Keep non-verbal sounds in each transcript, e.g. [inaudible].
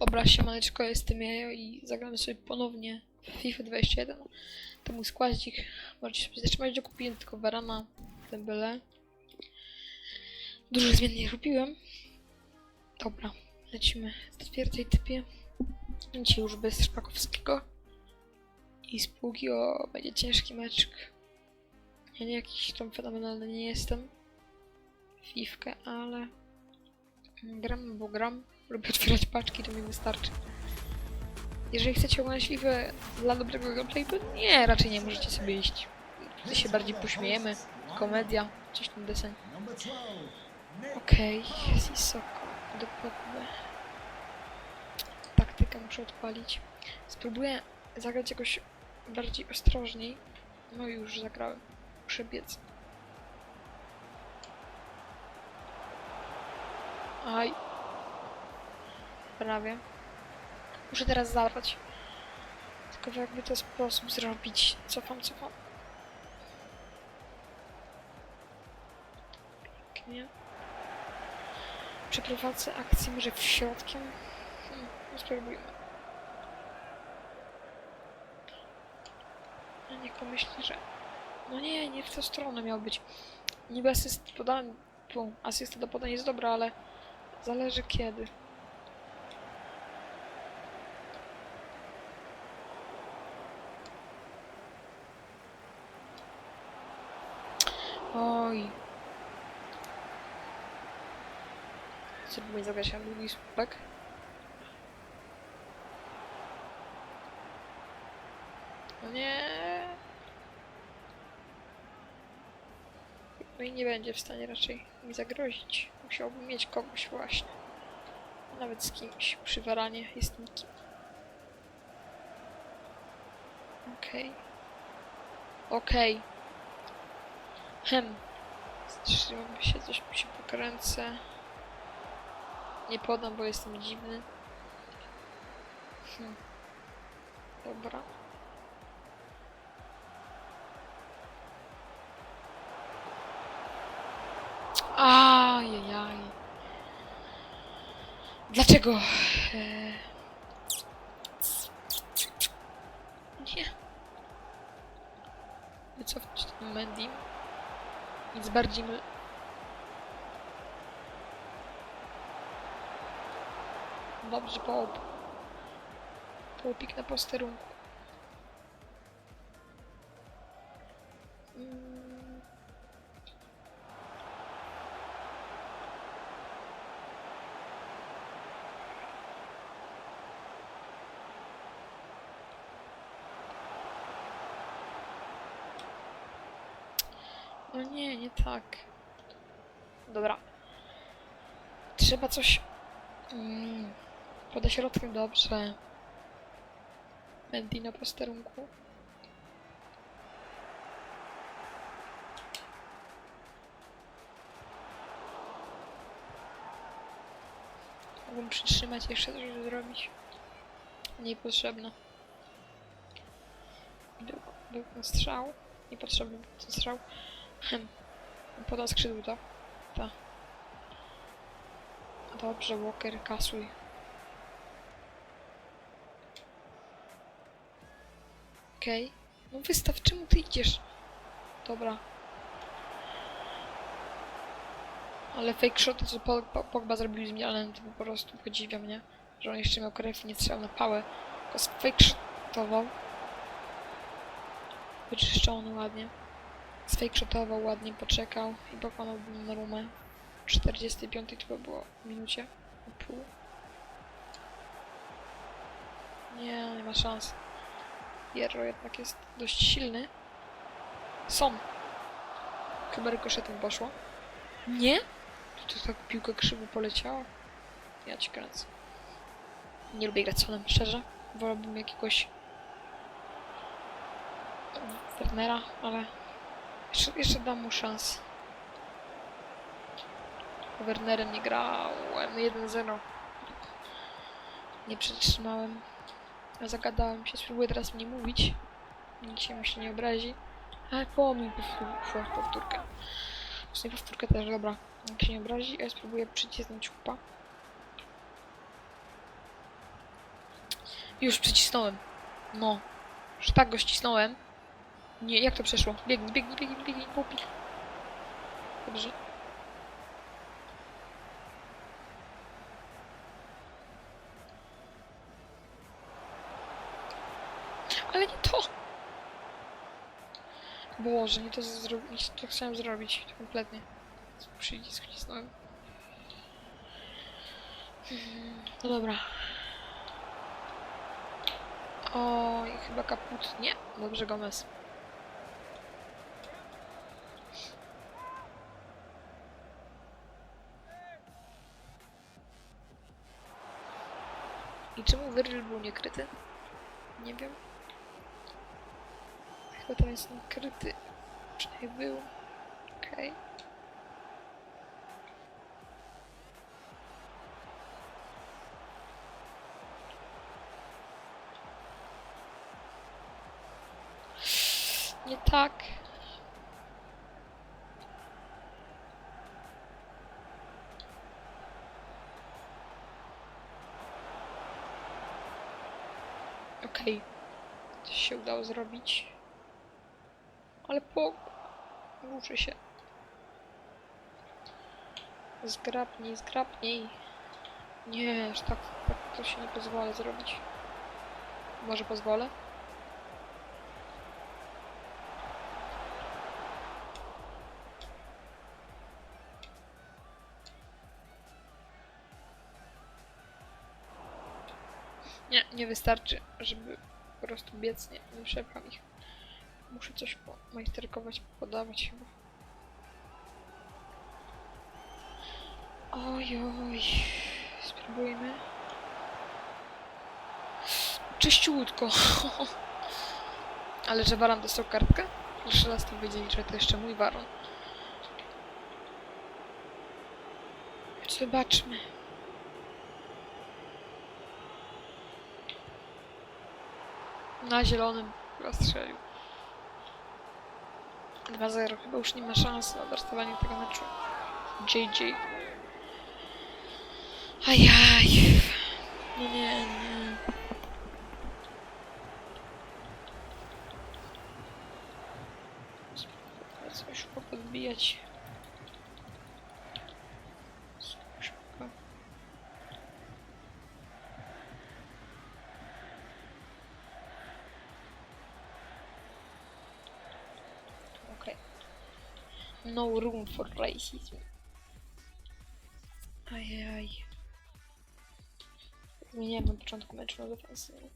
Dobra, siemaneczko, jestem ja i zagramy sobie ponownie w FIFA 21. To mój składzik. Możecie sobie zatrzymać, że kupiłem tylko Varana, Dembele. Dużo zmian nie robiłem. Dobra, lecimy twierdzej typie. Dzisiaj już bez Szpakowskiego. I spółki, o, będzie ciężki meczek. Ja nie jakiś tam fenomenalny nie jestem. Fifkę, ale gram, bo gram. Lubię otwierać paczki, to mi wystarczy. Jeżeli chcecie oglądać FIFA dla dobrego gameplayu, to nie, raczej nie możecie sobie iść. Wtedy się bardziej pośmiejemy. Komedia, coś tam deseń. Okej, okay. Sissoko do. Taktykę muszę odpalić. Spróbuję zagrać jakoś bardziej ostrożniej. No już zagrałem. Muszę biec. Aj. Prawie. Muszę teraz zabrać. Tylko jakby to sposób zrobić. Cofam, cofam. Pięknie. Przeprowadzę akcję może w środkiem. Hmm, no spróbujmy. A niech pomyśli, że... No nie, nie w tę stronę miał być. Niby asyst podany... Tu, asysta do podania jest dobra, ale... Zależy kiedy. Oj. Spróbuję zagrać na drugi słupek. No nie. No i nie będzie w stanie raczej mi zagrozić. Musiałbym mieć kogoś właśnie. Nawet z kimś przy waranie jest nikim. Okej. Okej. Hem. Wstrzymam się, coś mi się pokręcę. Nie podam, bo jestem dziwny. Hm. Dobra. Dlaczego? Eee... Nie. Wycofać ten Mendy. Nic bardziej my... Dobrze, połup. Połupik na posterunku. No nie, nie tak. Dobra. Trzeba coś... Mm. Poda środkiem dobrze. Mendy na posterunku. Mógłbym przytrzymać jeszcze coś zrobić. Niepotrzebne. Był, był strzał. Niepotrzebny był ten strzał. Hem. Podał skrzydło to. Ta. Dobrze, Walker, kasuj. Okej. No wystaw, czemu ty idziesz? Dobra. Ale fake shot, co Pog- Pog- Pogba zrobił z Milanem, to po prostu podziwia mnie, że on jeszcze miał krew i nie strzelał na pałę. Tylko fake shotował. Wyczyszczony ładnie. Shotował ładnie, poczekał i pokonał na rumę. 45 to by było w minucie. i Pół. Nie, nie ma szans. Hierro jednak jest dość silny. Są. Chyba rykoszetem poszło. Nie? To, to tak piłka krzywo poleciała. Ja ci kręcę. Nie lubię grać sonem, szczerze. Wolałbym jakiegoś Wernera, ale jeszcze, jeszcze dam mu szansę. Wernerem nie grałem 1-0. Nie przetrzymałem. Zagadałem się, spróbuję teraz mnie mówić. Nikt się myślę nie obrazi. Ale pomij powtór- powtórkę. W sumie powtórkę też, dobra. Nikt się nie obrazi, ja spróbuję przycisnąć chłopa. Już przycisnąłem. No. Już tak go ścisnąłem. Nie, jak to przeszło? Biegnij, biegnij, biegnij, biegnij, chłopie. Dobrze. Ale nie to! Boże, nie to zrobić, to chciałem zrobić kompletnie. Przycisk wcisnąłem. No dobra. Oj, chyba kaput. Nie, dobrze Gomez. I czemu Virgil był niekryty? Nie wiem. Chyba tam jest nakryty. Przynajmniej był. Okej. Nie tak. Okej. Coś się udało zrobić. Ale po... Ruszy się. Zgrabniej, zgrabniej. Nie, aż tak, tak to się nie pozwolę zrobić. Może pozwolę? Nie, nie wystarczy, żeby po prostu biec, nie, ich. Muszę coś majsterkować, podawać chyba. Oj, oj. Spróbujmy. Czyściutko. [laughs] Ale że Baran dostał kartkę? Jeszcze raz to wiedzieli, że to jeszcze mój Baron. Zobaczmy. Na zielonym chyba strzelił. 2-0. Chyba już nie ma szans na odrastowanie tego meczu. JJ. Ajaj. No nie, nie. Coś podbijać. Okay. No room for racism. Ajaj. Zmieniłem na początku meczu na defensywę.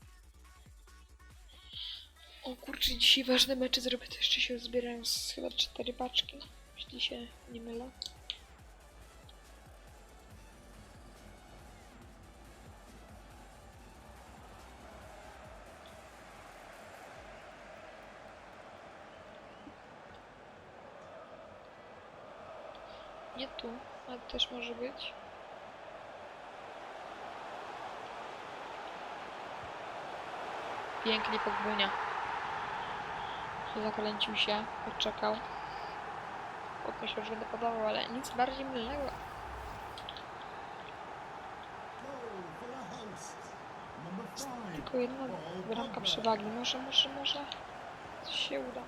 O kurczę, dzisiaj ważne mecze zrobię, to jeszcze się zbierają z chyba cztery paczki, jeśli się nie mylę. Nie tu, ale też może być. Pięknie Pogbunia. Zakręcił się, odczekał. Podnosił, że będę podawał, ale nic bardziej mylnego. Tylko jedna bramka przewagi. Może, może, może coś się uda.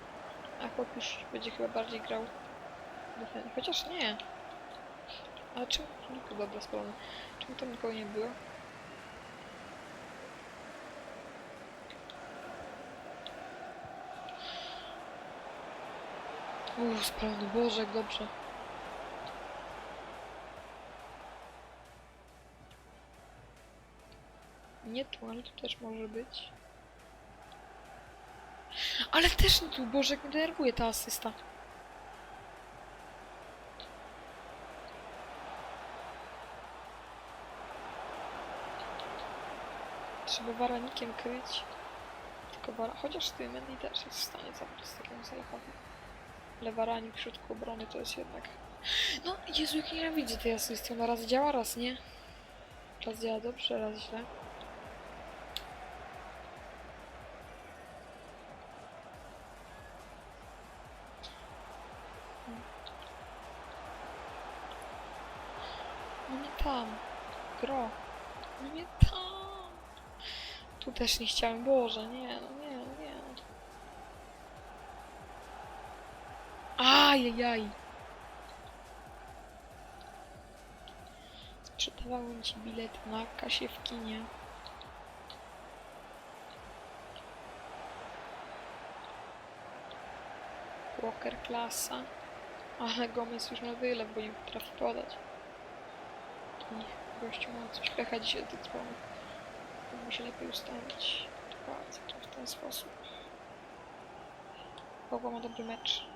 A chłop już będzie chyba bardziej grał. Chociaż nie. Ale czemu nikogo dobra spalony? Czemu tam nikogo nie było? Uuu, spalony, Boże, jak dobrze. Nie tu, ale tu też może być. Ale też nie tu, Boże, jak mnie denerwuje ta asysta. Trzeba waranikiem kryć. Tylko wara... Chociaż ty, Mendy też jest w stanie zabrać z takiego Salahowi. Ale waranik w środku obrony to jest jednak... No, Jezu, jak ja widzę tej asysty. Ona raz działa, raz nie. Raz działa dobrze, raz źle. No nie tam. Gro. No nie tam. Tu też nie chciałem, Boże, nie, no nie, no nie. Ajajaj. Sprzedawałem ci bilet na kasie w kinie. Walker klasa. Ale Gomez już ma wylew, bo nie potrafi podać. I gościu ma coś pecha dzisiaj do tych Mógłby się lepiej ustawić. Sytuację to w ten sposób. Pogła ma dobry mecz.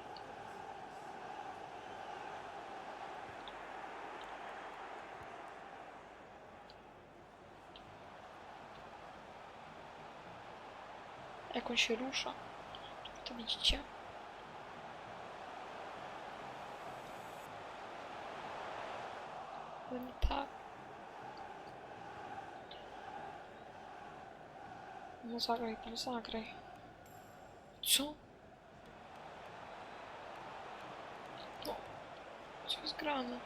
Jak on się rusza, to widzicie. Nie tak. No zagraj tam, zagraj. Co? No. Co jest grane?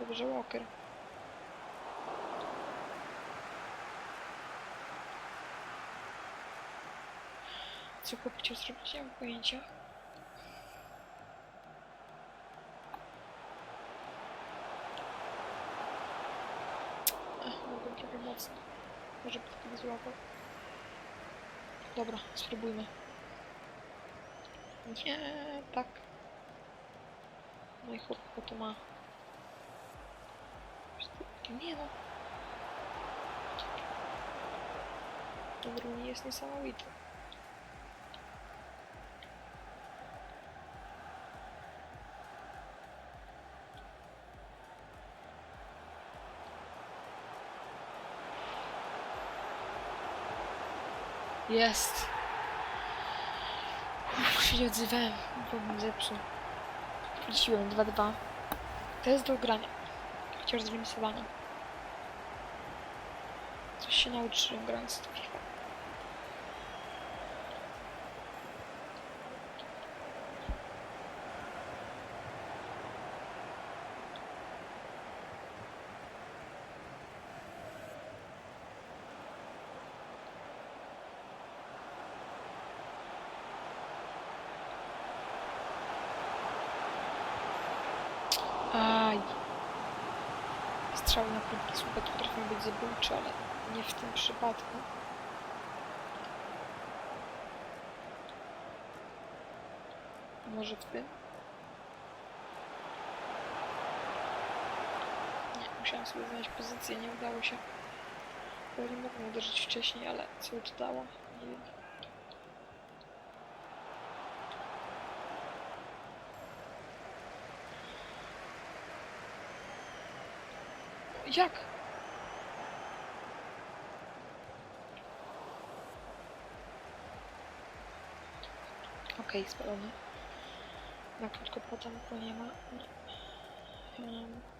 Dobrze, Walker. Co chłop zrobić? Nie mam pojęcia. Ech, mogłem trochę mocno. Może nie złapał. Dobra, spróbujmy. Nie, tak. No i chłop to ma. Nie no. Ten Rooney jest niesamowity. Jest. Uff, się nie odzywałem, bo bym zepsuł. Wróciłem 2-2. To jest do grania. Chociaż zremisowania. Coś się nauczyłem grając w FIFA. Aj. Strzały na krótki słupek potrafią być zabójcze, ale nie w tym przypadku. Może w tym? Nie, musiałam sobie znaleźć pozycję, nie udało się. Pewnie mogłem uderzyć wcześniej, ale co to dało? Nie wiem. Jak? Okej, okay, spalony. Na krótko potem go nie ma. Um.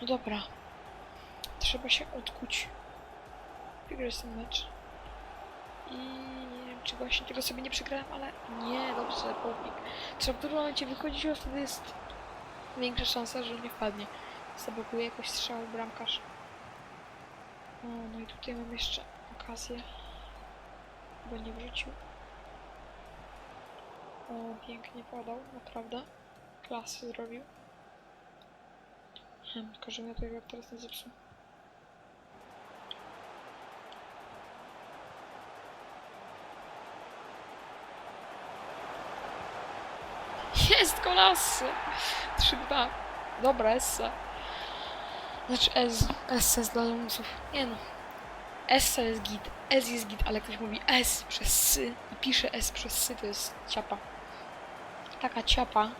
No dobra. Trzeba się odkuć. Wygrać ten mecz. I nie wiem, czy właśnie tego sobie nie przegrałem, ale nie, dobrze, Bobik. Trzeba w którym momencie wychodzić, a wtedy jest większa szansa, że nie wpadnie. Zablokuje jakoś strzał bramkarz. O, no i tutaj mam jeszcze okazję. Bo nie wrzucił. O, pięknie podał, naprawdę. Klasy zrobił. Hmm, tylko że mnie to jak teraz nie zepsuł. Jest kolasy! 3-2. Dobra, Essa. Znaczy S. Essa z Dalumców. Nie no. Essa jest git. S jest git, ale ktoś mówi S przez sy i pisze S przez sy, to jest ciapa. Taka ciapa.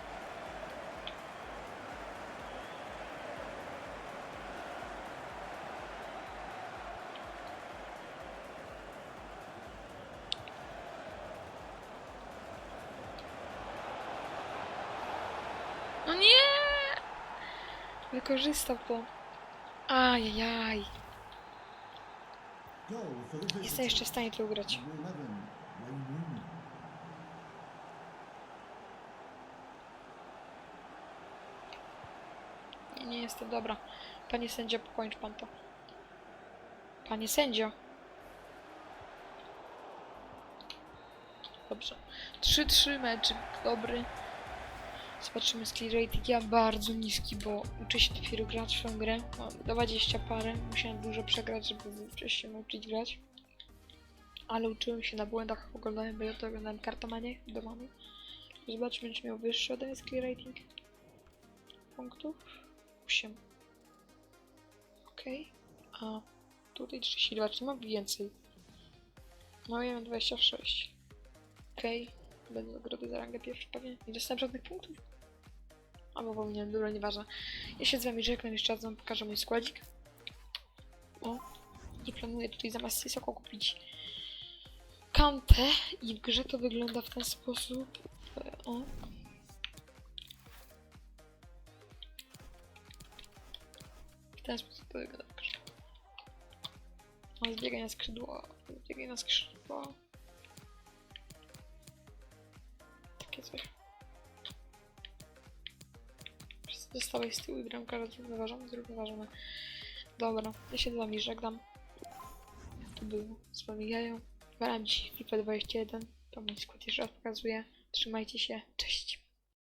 No nie! Wykorzystał to. Ajajaj. Jestem jeszcze w stanie to ugrać. Number 11, Wayne Rooney. Nie, nie jestem dobra. Panie sędzio, pokończ pan to. Panie sędzio. Dobrze. 3-3 mecz dobry. Zobaczymy skill rating. Ja bardzo niski, bo uczę się dopiero grać w tę grę. Mam 20 parę. Musiałem dużo przegrać, żeby wcześniej nauczyć grać. Ale uczyłem się na błędach, oglądałem, bo ja to oglądałem kartomanie do mamy. Zobaczmy, czy miał wyższy ode mnie skill rating. Punktów. 8. Okej. A tutaj 32, czyli mam więcej. No ja mam 26. Okej. Będę nagrody za rangę pierwszy pewnie. Nie dostałem żadnych punktów. Albo powinienem, dobra, nieważne. Ja się z wami żegnam, jeszcze raz wam pokażę mój składzik. O. I planuję tutaj zamiast Sisoko kupić kantę i w grze to wygląda w ten sposób. O. W ten sposób to wygląda w grze. Mam zbieganie na skrzydło. Zbieganie na skrzydło. Takie coś. Zostałeś z tyłu i bramka zrównoważona, zrównoważona. Dobra, ja się z wami żegnam. To był z wami Jajo. Grałem dzisiaj FIFA 21. To mój skład jeszcze raz pokazuję. Trzymajcie się, cześć.